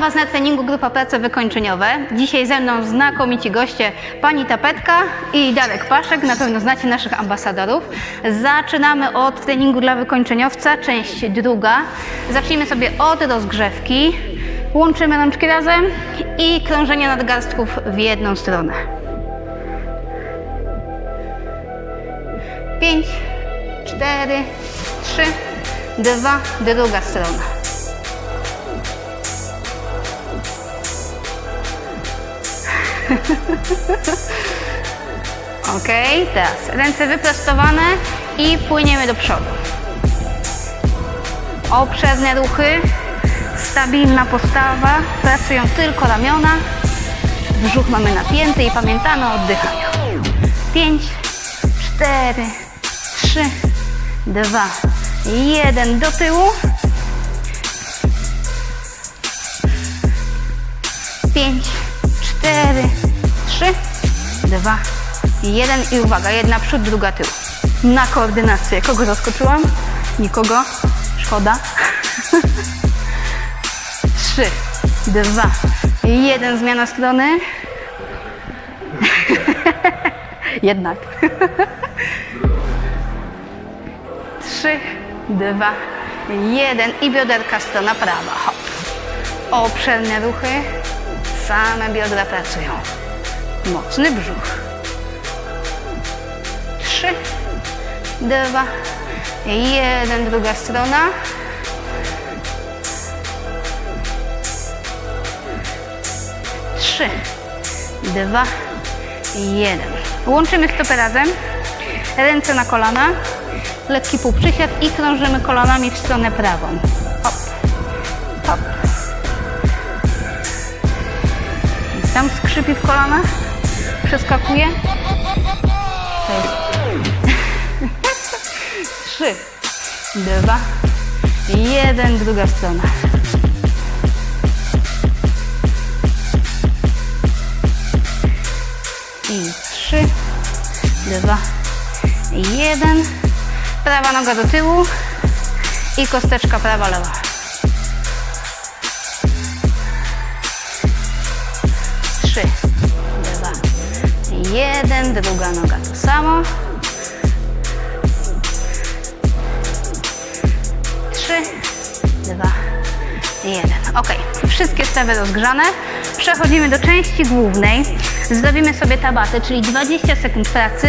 Witam Was na treningu Grupa Prace Wykończeniowe. Dzisiaj ze mną znakomici goście Pani Tapetka i Darek Paszek. Na pewno znacie naszych ambasadorów. Zaczynamy od treningu dla wykończeniowca, część druga. Zacznijmy sobie od rozgrzewki. Łączymy rączki razem i krążenie nadgarstków w jedną stronę. Pięć, cztery, trzy, dwa, druga strona. Ok, teraz ręce wyprostowane i płyniemy do przodu. Obszerne ruchy, stabilna postawa, pracują tylko ramiona, brzuch mamy napięty i pamiętamy o oddychaniu. 5, 4, 3, 2, 1 do tyłu. 5, 4, 3, 2, 1 i uwaga, jedna przód, druga tył. Na koordynację. Kogo zaskoczyłam? Nikogo? Szkoda. 3, 2, 1, zmiana strony. Jednak. 3, 2, 1 i bioderka strona prawa. Hop. Obszerne ruchy. Same biodra pracują. Mocny brzuch. 3, 2, 1, druga strona. Trzy, dwa, jeden. Łączymy stopy razem. Ręce na kolana. Lekki półprzysiad i krążymy kolanami w stronę prawą. Hop. Tam skrzypi w kolanach. Przeskakuje. Trzy, dwa, jeden, druga strona. I trzy, dwa, jeden. Prawa noga do tyłu i kosteczka prawa, lewa. Trzy, dwa, jeden. Druga noga to samo. Trzy, dwa, jeden. Ok, wszystkie stawy rozgrzane. Przechodzimy do części głównej. Zrobimy sobie tabaty, czyli 20 sekund pracy,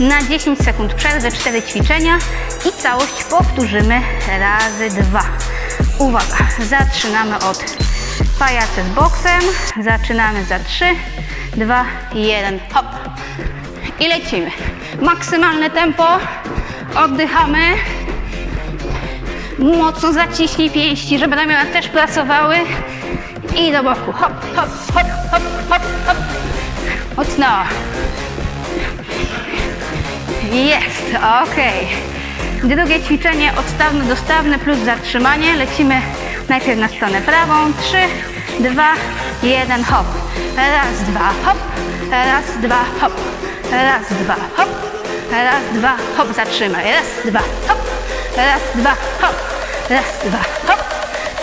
na 10 sekund przerwy, 4 ćwiczenia i całość powtórzymy razy dwa. Uwaga, zaczynamy od pajacy z boksem. Zaczynamy za 3, 2, 1, hop. I lecimy. Maksymalne tempo. Oddychamy. Mocno zaciśnij pięści, żeby ramiona też pracowały. I do boku. Hop, hop, hop, hop, hop, hop. Mocno. Jest, ok. Drugie ćwiczenie odstawne dostawne plus zatrzymanie. Lecimy najpierw na stronę prawą. Trzy, dwa, jeden, hop. Raz, dwa, hop. Raz, dwa, hop. Raz, dwa, hop. Raz, dwa, hop. Zatrzymaj. Raz, dwa, hop. Raz, dwa, hop. Raz, dwa, hop.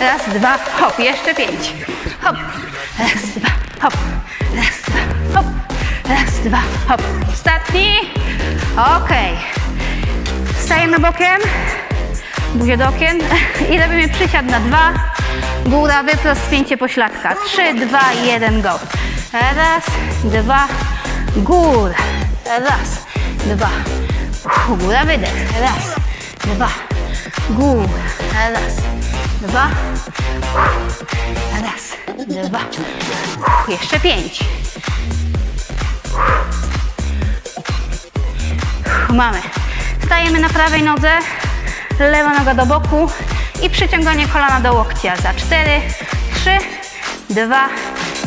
Raz, dwa, hop. Jeszcze pięć. Hop. Raz, dwa, hop. Raz, dwa, hop. Raz, dwa, hop. Ostatni. Ok. Stajemy bokiem. Buzię do okien. I robimy przysiad na dwa. Góra, wyprost, spięcie pośladka. Trzy, dwa, jeden, go. Raz, dwa, góra. Raz, dwa. Góra, wydech. Raz, dwa, góra. Raz, dwa. Raz, dwa. Jeszcze pięć. Mamy. Stajemy na prawej nodze, lewa noga do boku i przyciąganie kolana do Za 4, 3, 2,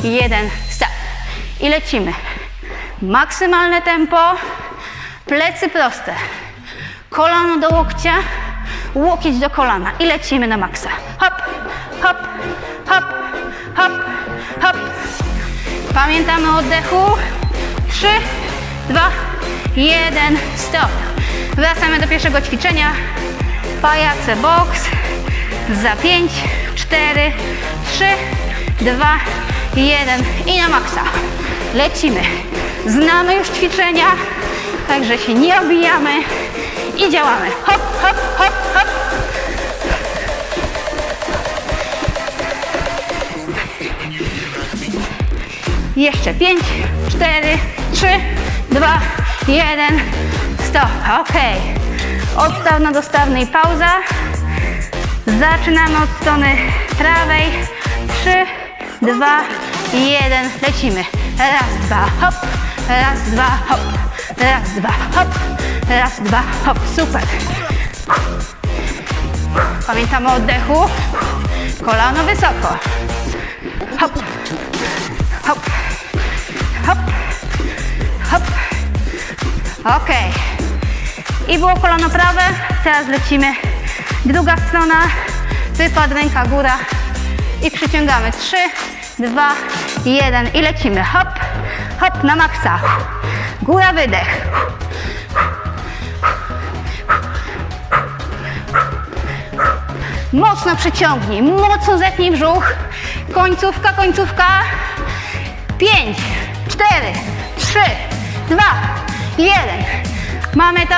1, start. I lecimy. Maksymalne tempo, plecy proste. Kolano do łokcia, łokieć do kolana i lecimy na maksa. Hop, hop, hop, hop, hop. Pamiętamy o oddechu. 3, 2, 1, stop. Wracamy do pierwszego ćwiczenia. Pajace box. Za 5, 4, 3, dwa, jeden i na maksa. Lecimy. Znamy już ćwiczenia, także się nie obijamy i działamy. Hop, hop, hop, hop. Jeszcze pięć, cztery, trzy, dwa, jeden, stop. Ok. Odstawna do stawnej pauza. Zaczynamy od strony prawej. Trzy, dwa, jeden. Lecimy. Raz, dwa, hop. Raz, dwa, hop. Raz, dwa, hop. Raz, dwa, hop. Super. Pamiętamy o oddechu. Kolano wysoko. Hop. Hop. Hop. Hop. Ok. I było kolano prawe. Teraz lecimy. Druga strona. Wypad, ręka, góra. I przyciągamy. Trzy, dwa, jeden. I lecimy. Hop. Hop na maksa. Góra, wydech. Mocno przyciągnij, mocno zetnij brzuch. Końcówka, końcówka. Pięć, cztery, trzy, dwa, jeden. Mamy to.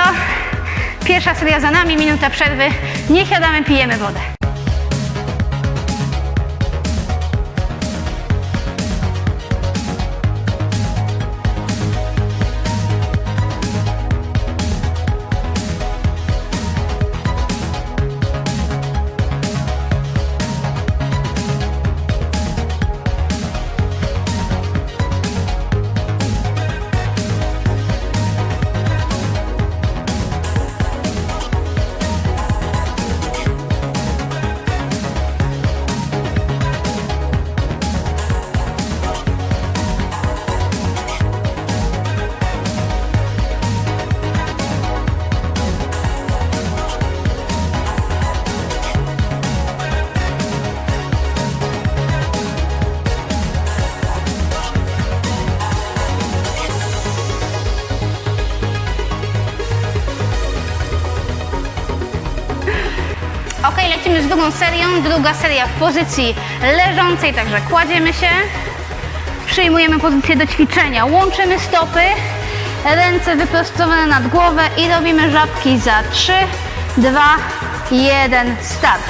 Pierwsza seria za nami, minuta przerwy. Nie siadamy, pijemy wodę. Drugą serią. Druga seria w pozycji leżącej, także kładziemy się. Przyjmujemy pozycję do ćwiczenia. Łączymy stopy, ręce wyprostowane nad głowę i robimy żabki za 3, 2, 1, start.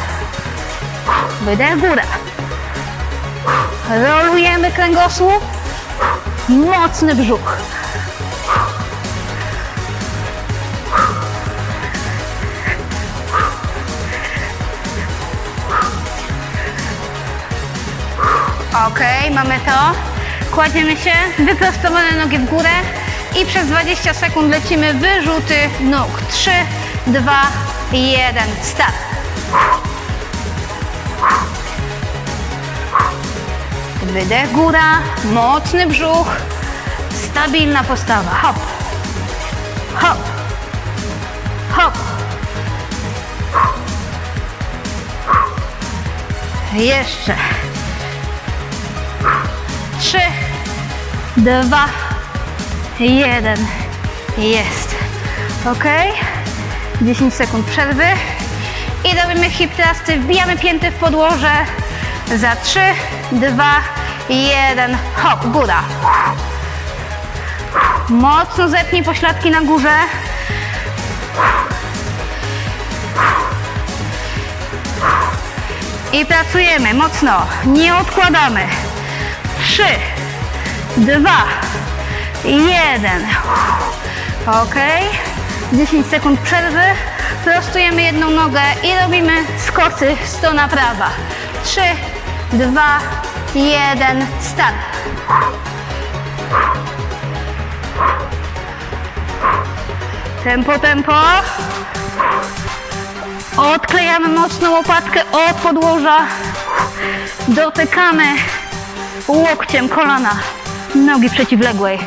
Wydech, góra. Rolujemy kręgosłup. Mocny brzuch. Ok, mamy to. Kładziemy się, wyprostowane nogi w górę i przez 20 sekund lecimy wyrzuty nóg. 3, 2, 1, start. Wydech, góra, mocny brzuch, stabilna postawa. Hop, hop, hop. Jeszcze. Trzy, dwa, jeden. Jest. Ok. 10 sekund przerwy. I robimy hip thrusty. Wbijamy pięty w podłoże. Za 3, 2, 1. Hop, góra. Mocno zepnij pośladki na górze. I pracujemy mocno. Nie odkładamy. Trzy, dwa, jeden. Ok. 10 sekund przerwy. Prostujemy jedną nogę i robimy skocy strona prawa. Trzy, dwa, jeden. Start. Tempo, tempo. Odklejamy mocno łopatkę od podłoża. Dotykamy łokciem kolana nogi przeciwległej.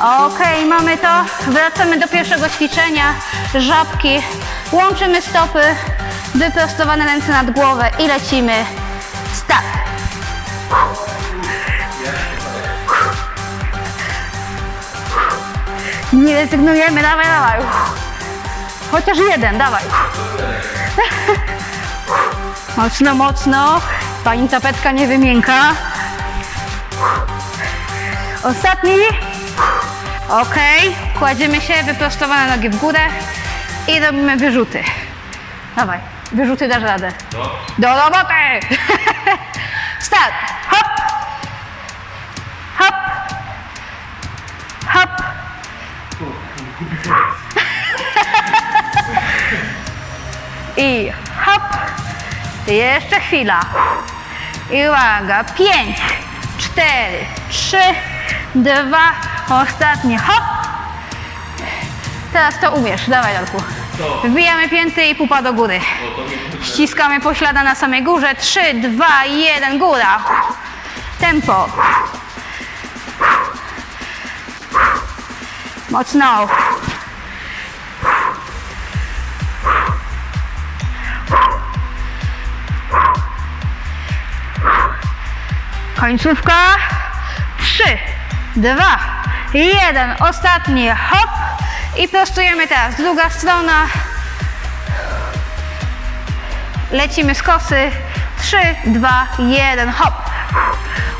Ok, mamy to. Wracamy do pierwszego ćwiczenia. Żabki. Łączymy stopy, wyprostowane ręce nad głowę i lecimy. Start. Nie rezygnujemy, dawaj, dawaj. Chociaż jeden, dawaj. Mocno, mocno. Pani tapetka nie wymięka. Ostatni. Ok. Kładziemy się, wyprostowane nogi w górę i robimy wyrzuty. Dawaj, wyrzuty dasz radę. Do roboty! Start! Hop! Hop! Hop! I hop! Jeszcze chwila. I uwaga, pięć, cztery, trzy, dwa, ostatnie, hop! Teraz to umiesz, dawaj Darku. Wbijamy pięty i pupa do góry. Ściskamy poślada na samej górze. 3, 2, 1, góra. Tempo. Mocno. Końcówka. 3, 2, 1. Ostatni hop. I prostujemy teraz. Druga strona. Lecimy z kosy. 3, 2, 1, hop.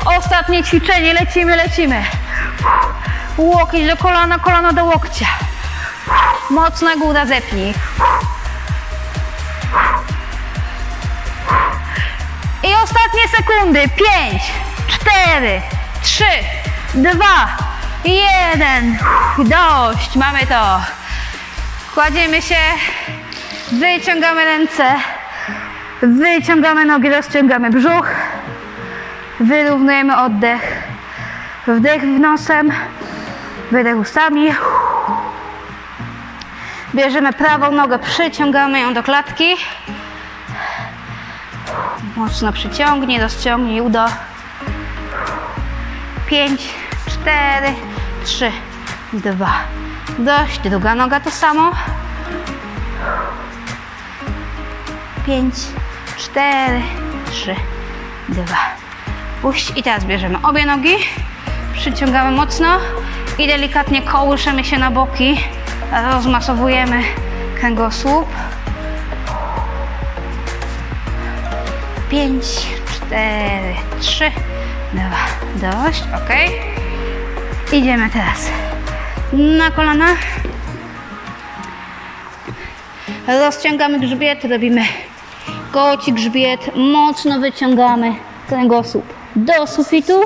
Ostatnie ćwiczenie. Lecimy, lecimy. Łokieć do kolana, kolano do łokcia. Mocna góra zepnij. I ostatnie sekundy. 5, 4, 3, 2, 1. Dość. Mamy to. Kładziemy się. Wyciągamy ręce. Wyciągamy nogi, rozciągamy brzuch. Wyrównujemy oddech. Wdech nosem. Wydech ustami. Bierzemy prawą nogę, przyciągamy ją do klatki. Mocno przyciągnij, rozciągnij udo. 5, 4, 3, 2. Dość, druga noga to samo. 5, 4, 3, 2. Puść i teraz bierzemy obie nogi, przyciągamy mocno i delikatnie kołyszemy się na boki, rozmasowujemy kręgosłup. 5, 4, 3, Dobra, dość, ok. Idziemy teraz na kolana. Rozciągamy grzbiet, robimy koci grzbiet, mocno wyciągamy kręgosłup do sufitu.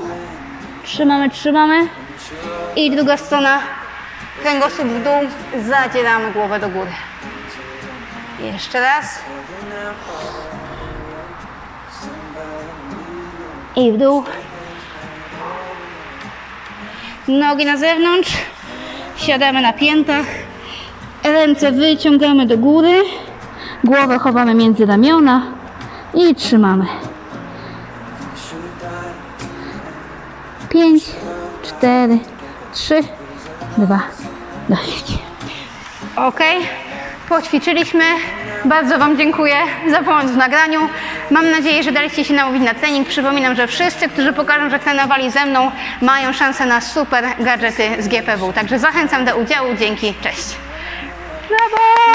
Trzymamy, trzymamy. I druga strona, kręgosłup w dół, zadzieramy głowę do góry. Jeszcze raz. I w dół. Nogi na zewnątrz. Siadamy na piętach. Ręce wyciągamy do góry. Głowę chowamy między ramiona i trzymamy. Pięć, cztery, trzy, dwa, dość. Ok, poćwiczyliśmy. Bardzo Wam dziękuję za pomoc w nagraniu. Mam nadzieję, że daliście się namówić na trening. Przypominam, że wszyscy, którzy pokażą, że trenowali ze mną, mają szansę na super gadżety z GPW. Także zachęcam do udziału. Dzięki, cześć. Brawo!